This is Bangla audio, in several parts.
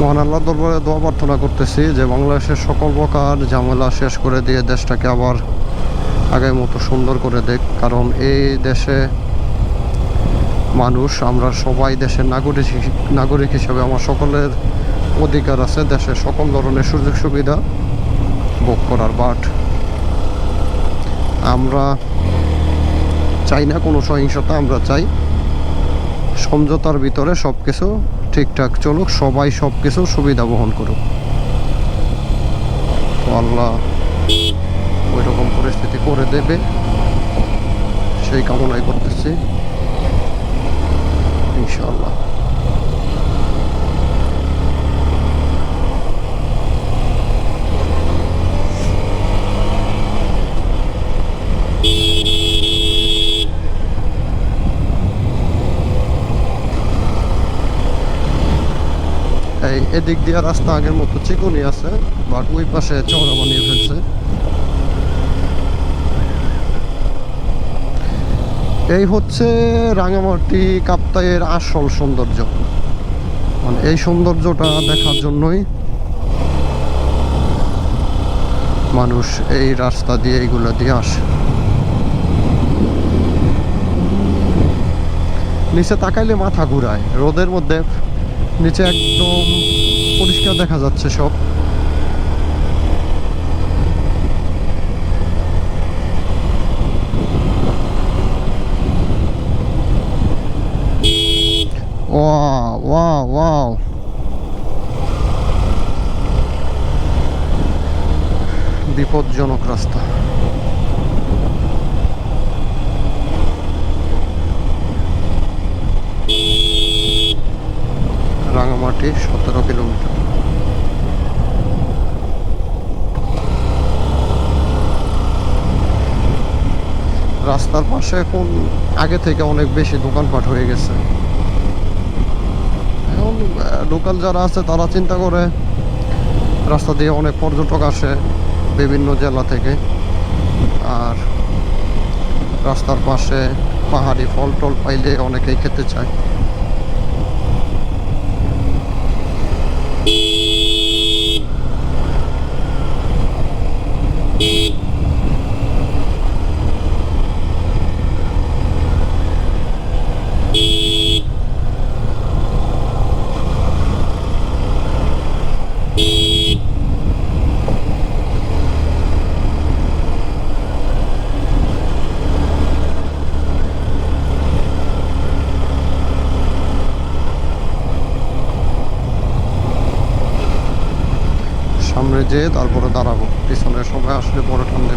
মহান আল্লাহ দরবারে দোয়া প্রার্থনা করতেছি যে বাংলাদেশের সকল প্রকার ঝামেলা শেষ করে দিয়ে দেশটাকে আবার আগের মতো সুন্দর করে দেখ। কারণ এই দেশে মানুষ, আমরা সবাই দেশের নাগরিক নাগরিক হিসেবে, আমার সকলের অধিকার আছে দেশের সকল ধরনের সুযোগ সুবিধা ভোগ করার বাট আমরা চাই না কোনো সহিংসতা, আমরা চাই সমঝোতার ভিতরে সব কিছু ঠিকঠাক চলুক, সবাই সব কিছু সুবিধা বহন করুক। তো আল্লাহ ওই রকম পরিস্থিতি করে দেবে। সেই কামনাই করতেছি। ইনশাআল্লাহ এই এদিক দিয়ে রাস্তা আগের মতো চিকনই আছে বাট ওই পাশে চওড়া বানিয়ে ফেলছে। এই হচ্ছে রাঙামাটি কাপ্তাইয়ের আসল সৌন্দর্য। মানে এই সৌন্দর্যটা দেখার জন্যই মানুষ এই রাস্তা দিয়ে এইগুলো দিয়ে আসে। নিচে তাকাইলে মাথা ঘুরায়, রোদের মধ্যে নিচে একদম পরিষ্কার দেখা যাচ্ছে সব। ওয়াও বিপজ্জনক রাস্তা। রাঙামাটি, সতেরো কিলোমিটার। রাস্তার পাশে এখন আগে থেকে অনেক বেশি দোকানপাট হয়ে গেছে। এখন লোকাল যারা আছে তারা চিন্তা করে, রাস্তা দিয়ে অনেক পর্যটক আসে বিভিন্ন জেলা থেকে। আর রাস্তার পাশে পাহাড়ি ফল টল পাইলে অনেকেই খেতে চায়। সামনে যেয়ে তারপরে দাঁড়াবো। পিছনে সবাই আসলে পরে ঠান্ডা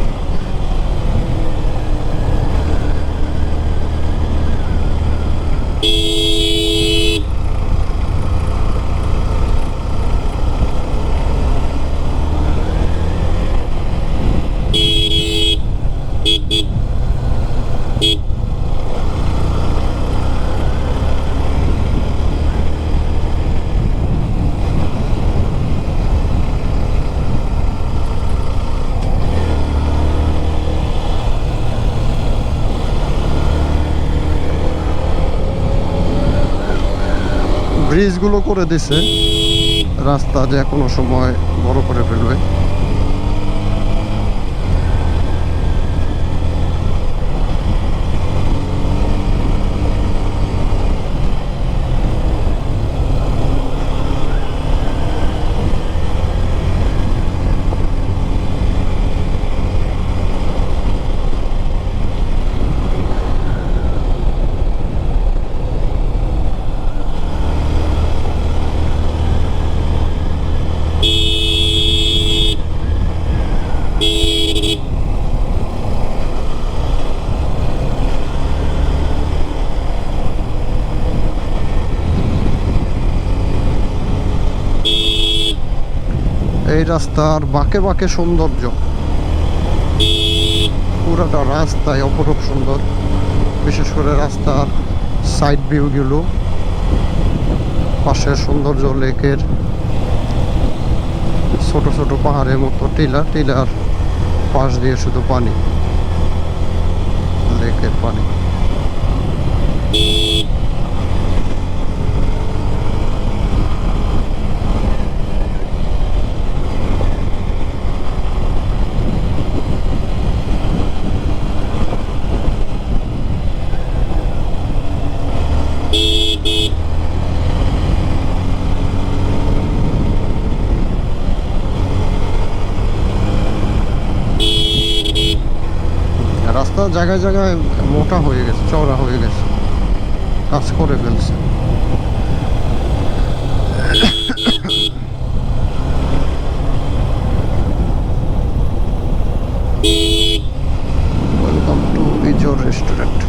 ব্রিজগুলো করে দিছে। রাস্তা যে কোনো সময় বড় করে ফেলবে। রাস্তার বাঁকে বাঁকে সৌন্দর্য। পুরাটা রাস্তায় অপরূপ সুন্দর। বিশেষ করে রাস্তার সাইড ভিউগুলো পাশের সৌন্দর্য লেকের ছোট ছোট পাহাড়ের মতো, টিলা, টিলার পাশ দিয়ে শুধু পানি। লেকের পানি। রাস্তা জায়গায় জায়গায় মোটা হয়ে গেছে, চওড়া হয়ে গেছে। কাজ করে ফেলছে। Welcome to ইজোর restaurant